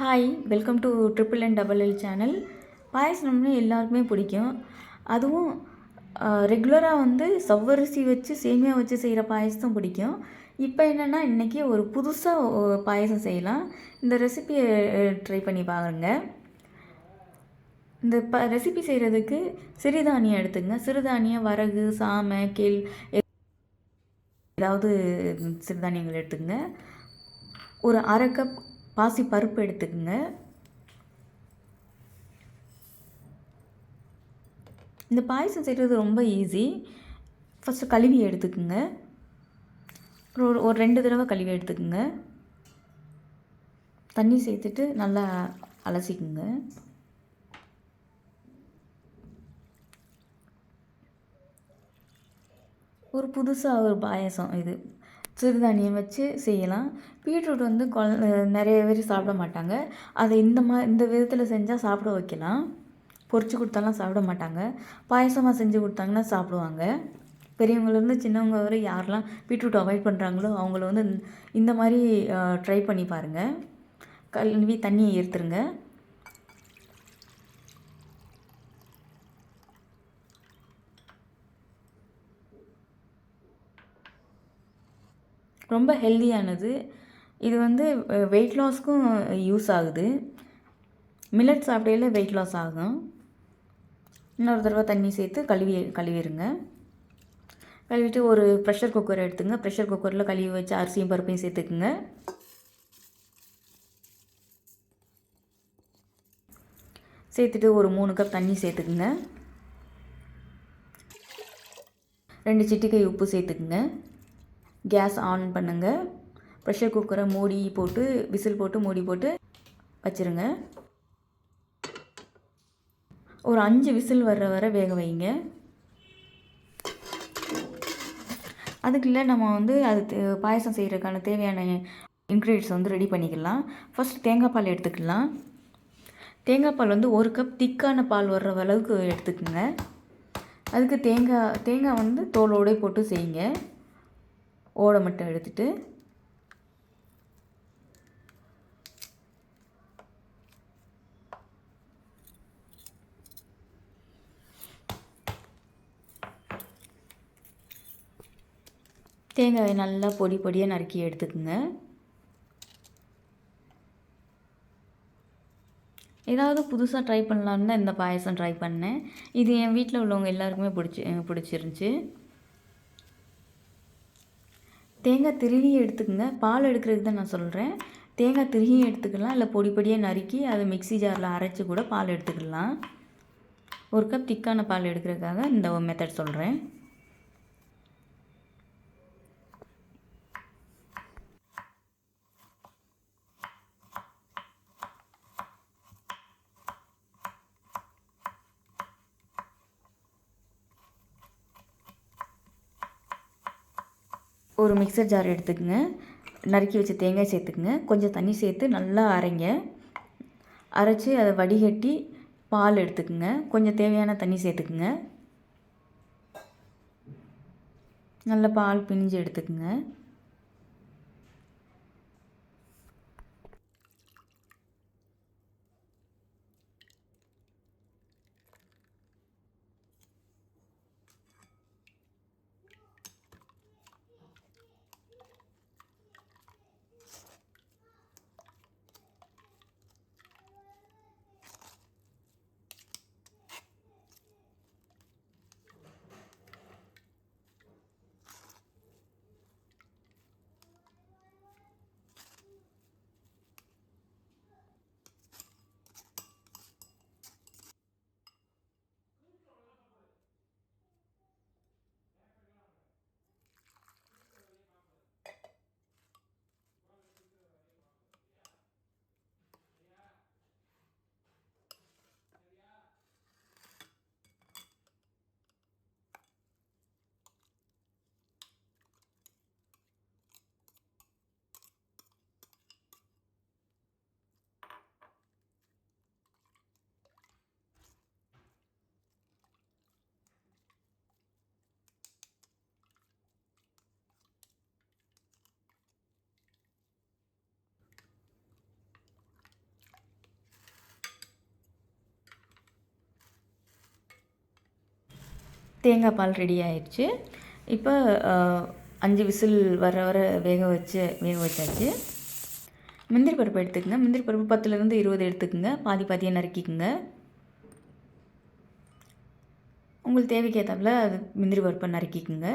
Hi welcome to triple and double L channel பாயசம்னு எல்லாருக்குமே பிடிக்கும். அதுவும் ரெகுலராக வந்து சவ்வரிசி வச்சு சேமியா வச்சு செய்கிற பாயசம் பிடிக்கும். இப்போ என்னென்னா இன்றைக்கி ஒரு புதுசாக பாயசம் செய்யலாம். இந்த ரெசிபியை ட்ரை பண்ணி பாருங்க. இந்த ப ரெசிபி செய்கிறதுக்கு சிறுதானியம் எடுத்துங்க. சிறுதானியம் வரகு சாமை கேள் ஏதாவது சிறுதானியங்கள் எடுத்துக்கங்க ஒரு அரை கப் பாசி பருப்பு எடுத்துக்கோங்க. இந்த பாயசம் செய்கிறது ரொம்ப ஈஸி ஃபஸ்ட்டு கழுவி எடுத்துக்கோங்க. ஒரு ஒரு ரெண்டு தடவை கழுவி எடுத்துக்கோங்க. தண்ணி சேர்த்துட்டு நல்லா அலசிக்குங்க. ஒரு புதுசாக ஒரு பாயசம் இது. சிறுதானியம் வச்சு செய்யலாம். பீட்ரூட் வந்து குழ நிறைய பேர் சாப்பிட மாட்டாங்க. அதை இந்த மா இந்த விதத்தில் செஞ்சால் சாப்பிட வைக்கலாம். பொரிச்சு கொடுத்தாலாம் சாப்பிட மாட்டாங்க. பாயசமாக செஞ்சு கொடுத்தாங்கன்னா சாப்பிடுவாங்க. பெரியவங்கலேருந்து சின்னவங்க வரை யாரெல்லாம் பீட்ரூட் அவாய்ட் பண்ணுறாங்களோ அவங்கள வந்து இந்த மாதிரி ட்ரை பண்ணி பாருங்கள் கல்வி தண்ணியை ஏற்றுருங்க ரொம்ப ஹெல்தியானது இது வந்து வெயிட் லாஸ்க்கும் யூஸ் ஆகுது. மில்லட் சாப்பிடையில வெயிட் லாஸ் ஆகும். இன்னொரு தடவை தண்ணி சேர்த்து கழுவி கழுவிடுங்க கழுவிட்டு ஒரு ப்ரெஷர் குக்கர் எடுத்துங்க. ப்ரெஷர் குக்கரில் கழுவி வச்சு அரிசியும் பருப்பையும் சேர்த்துக்குங்க. சேர்த்துட்டு ஒரு மூணு கப் தண்ணி சேர்த்துக்குங்க. ரெண்டு சிட்டிக்கை உப்பு சேர்த்துக்குங்க. கேஸ் ஆன் பண்ணுங்கள் ப்ரெஷர் குக்கரை மூடி போட்டு விசில் போட்டு மூடி போட்டு வச்சுருங்க. ஒரு அஞ்சு விசில் வர்ற வர வேக வைங்க. அதுக்குள்ளே நம்ம வந்து அது பாயசம் செய்கிறதுக்கான தேவையான இன்க்ரீடியன்ஸ் வந்து ரெடி பண்ணிக்கலாம். ஃபஸ்ட் தேங்காய் பால் எடுத்துக்கலாம். தேங்காய் பால் வந்து ஒரு கப் திக்கான பால் வர்ற அளவுக்கு எடுத்துக்கோங்க. அதுக்கு தேங்காய் தேங்காய் வந்து தோலோடே போட்டு செய்யுங்க. ஓடை மட்டும் எடுத்துட்டு தேங்காயை நல்லா பொடி பொடியாக நறுக்கி எடுத்துக்கோங்க. ஏதாவது புதுசாக ட்ரை பண்ணலான்னு தான் இந்த பாயசம் ட்ரை பண்ணேன் இது என் வீட்டில் உள்ளவங்க எல்லாருக்குமே பிடிச்சி பிடிச்சிருந்துச்சி. தேங்காய் திருகி எடுத்துக்கோங்க. பால் எடுக்கிறதுக்கு தான் நான் சொல்கிறேன் தேங்காய் திருகியும் எடுத்துக்கலாம். இல்லை பொடி பொடியாக நறுக்கி அதை மிக்சி ஜாரில் அரைச்சி கூட பால் எடுத்துக்கலாம். ஒரு கப் திக்கான பால் எடுக்கிறதுக்காக இந்த மெத்தட் சொல்கிறேன் ஒரு மிக்சர் ஜார் எடுத்துக்கோங்க. நறுக்கி வச்ச தேங்காய் சேர்த்துக்குங்க. கொஞ்சம் தண்ணி சேர்த்து நல்லா அரைங்க. அரைச்சி அதை வடிகட்டி பால் எடுத்துக்கோங்க. கொஞ்சம் தேவையான தண்ணி சேர்த்துக்குங்க. நல்லா பால் பிழிஞ்சு எடுத்துக்கோங்க. தேங்காய் பால் ரெடி ஆயிடுச்சு. இப்போ அஞ்சு விசில் வர வர வேக வச்சு வேக வச்சாச்சு. முந்திரி பருப்பு எடுத்துக்கோங்க. முந்திரி பருப்பு பத்துலேருந்து இருபது எடுத்துக்கோங்க. பாதி பாதியாக நறுக்கிக்கோங்க. உங்களுக்கு தேவைக்கேற்றாப்புல அது முந்திரி பருப்பை நறுக்கிக்கோங்க.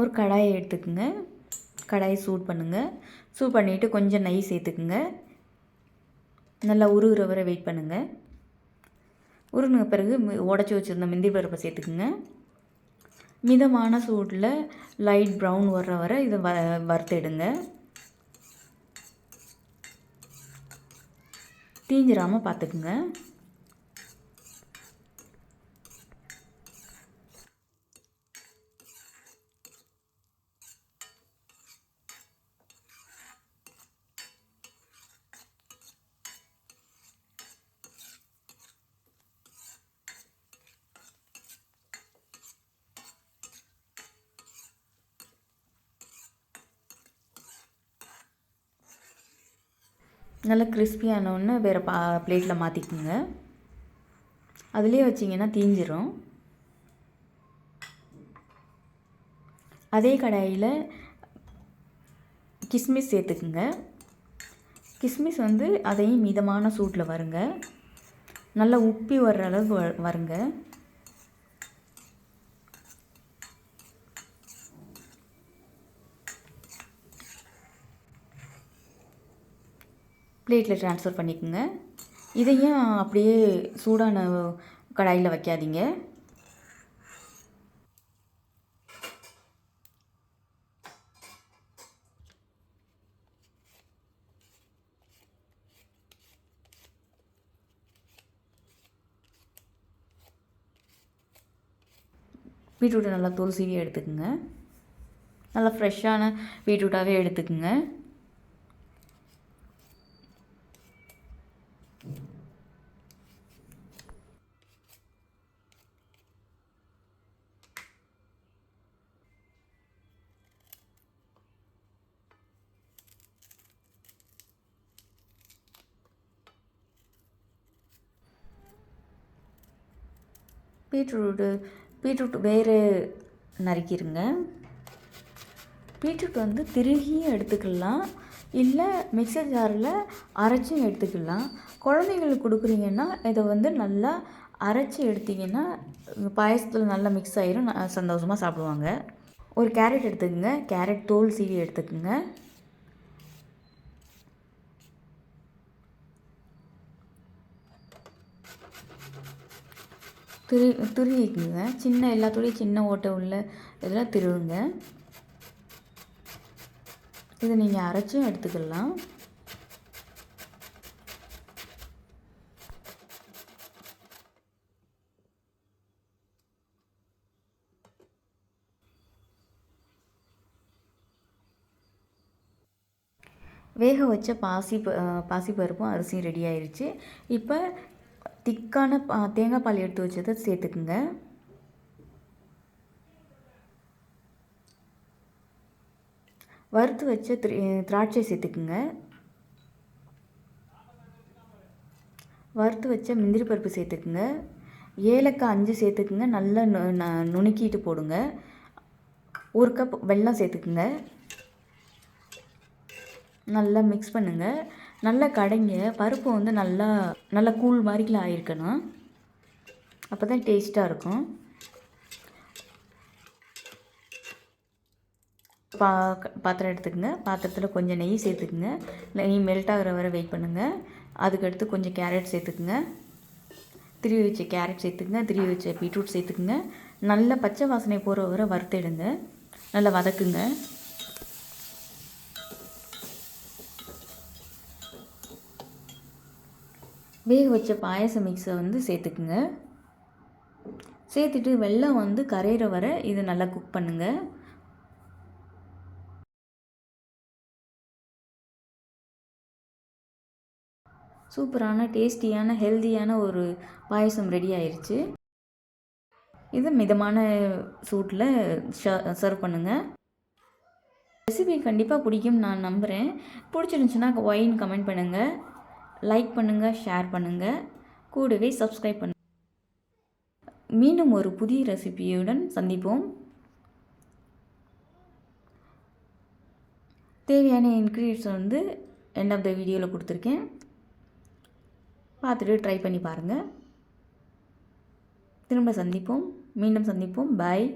ஒரு கடாயை எடுத்துக்கோங்க. கடாயை சூட் பண்ணுங்கள் சூட் பண்ணிவிட்டு கொஞ்சம் நெய் சேர்த்துக்குங்க. நல்லா உருகிற வரை வெயிட் பண்ணுங்கள் உருகின பிறகு உடச்சி வச்சுருந்த முந்திரி பருப்பை சேர்த்துக்குங்க. மிதமான சூட்டில் லைட் ப்ரௌன் வர்ற வரை இதை வ வறுத்துடுங்க. தீஞ்சிராமல் பார்த்துக்குங்க. நல்லா கிறிஸ்பியானோடனே வேறு பா பிளேட்டில் மாற்றிக்குங்க அதுலேயே வச்சிங்கன்னா தீஞ்சிரும். அதே கடாயில் கிஸ்மிஸ் சேர்த்துக்குங்க. கிஸ்மிஸ் வந்து அதையும் மிதமான சூட்டில் வருங்க. நல்லா உப்பி வர்ற அளவுக்கு வருங்க. பிளேட்டில் ட்ரான்ஸ்ஃபர் பண்ணிக்கோங்க. இதையும் அப்படியே சூடான கடாயில் வைக்காதீங்க. பீட்ரூட்டை நல்லா தோல் சீவி எடுத்துக்கோங்க. நல்லா ஃப்ரெஷ்ஷான பீட்ரூட்டாகவே எடுத்துக்கோங்க. பீட்ரூட்டு பீட்ரூட் வேறு நறுக்கிடுங்க பீட்ரூட் வந்து திருகியும் எடுத்துக்கலாம். இல்லை மிக்சர் ஜாரில் அரைச்சும் எடுத்துக்கலாம். குழந்தைங்களுக்கு கொடுக்குறீங்கன்னா இதை வந்து நல்லா அரைச்சி எடுத்திங்கன்னா பாயசத்தில் நல்லா மிக்ஸ் ஆகிரும் சந்தோஷமாக சாப்பிடுவாங்க. ஒரு கேரட் எடுத்துக்கோங்க. கேரட் தோல் சீவி எடுத்துக்கோங்க. துரு துருவிக்குங்க. சின்ன எல்லாத்துலேயும் சின்ன ஓட்டை உள்ள இதெல்லாம் திருவுங்க. இதை நீங்கள் அரைச்சும் எடுத்துக்கலாம். வேக வச்ச பாசி பாசி பருப்பும் அரிசியும் ரெடி ஆயிடுச்சு இப்போ திக்கான பா தேங்காய் பால் எடுத்து வச்சதை சேர்த்துக்குங்க. வறுத்து வச்ச திராட்சை சேர்த்துக்குங்க. வறுத்து வச்ச முந்திரி பருப்பு சேர்த்துக்குங்க. ஏலக்காய் அஞ்சு சேர்த்துக்குங்க. நல்லா நுணுக்கிட்டு போடுங்க. ஒரு கப் வெல்லம் சேர்த்துக்குங்க. நல்லா மிக்ஸ் பண்ணுங்கள் நல்லா கடைங்க. பருப்பு வந்து நல்லா நல்லா கூழ் மாதிரிலாம் ஆயிருக்கணும். அப்போ தான் டேஸ்ட்டாக இருக்கும். பா பாத்திரம் எடுத்துக்கோங்க. பாத்திரத்தில் கொஞ்சம் நெய் சேர்த்துக்குங்க. நெய் மெல்ட் ஆகிற வரை வெயிட் பண்ணுங்கள் அதுக்கடுத்து கொஞ்சம் கேரட் சேர்த்துக்குங்க. திருவி வச்ச கேரட் சேர்த்துக்குங்க. திருவி வச்ச பீட்ரூட் சேர்த்துக்குங்க. நல்ல பச்சை வாசனை போகிற வரை வறுத்தெடுங்க நல்லா வதக்குங்க. வேக வச்ச பாயச மிக்ஸை வந்து சேர்த்துக்குங்க. சேர்த்துட்டு வெள்ளம் வந்து கரையிற வரை இது நல்லா குக் பண்ணுங்கள் சூப்பரான டேஸ்டியான ஹெல்தியான ஒரு பாயசம் ரெடி ஆயிடுச்சு இது மிதமான சூட்டில் சர்வ் பண்ணுங்கள் ரெசிபி கண்டிப்பாக பிடிக்கும் நான் நம்புகிறேன் பிடிச்சிருந்துச்சுன்னா ஒயின் கமெண்ட் பண்ணுங்கள் லைக் பண்ணுங்கள் ஷேர் பண்ணுங்கள் கூடவே சப்ஸ்கிரைப் பண்ணுங்கள் மீண்டும் ஒரு புதிய ரெசிபியுடன் சந்திப்போம். தேவையான இன்க்ரீடியன்ஸ் வந்து எண்ட் ஆஃப் த வீடியோவில் கொடுத்துருக்கேன். பார்த்துட்டு ட்ரை பண்ணி பாருங்கள் திரும்ப சந்திப்போம். மீண்டும் சந்திப்போம். பாய்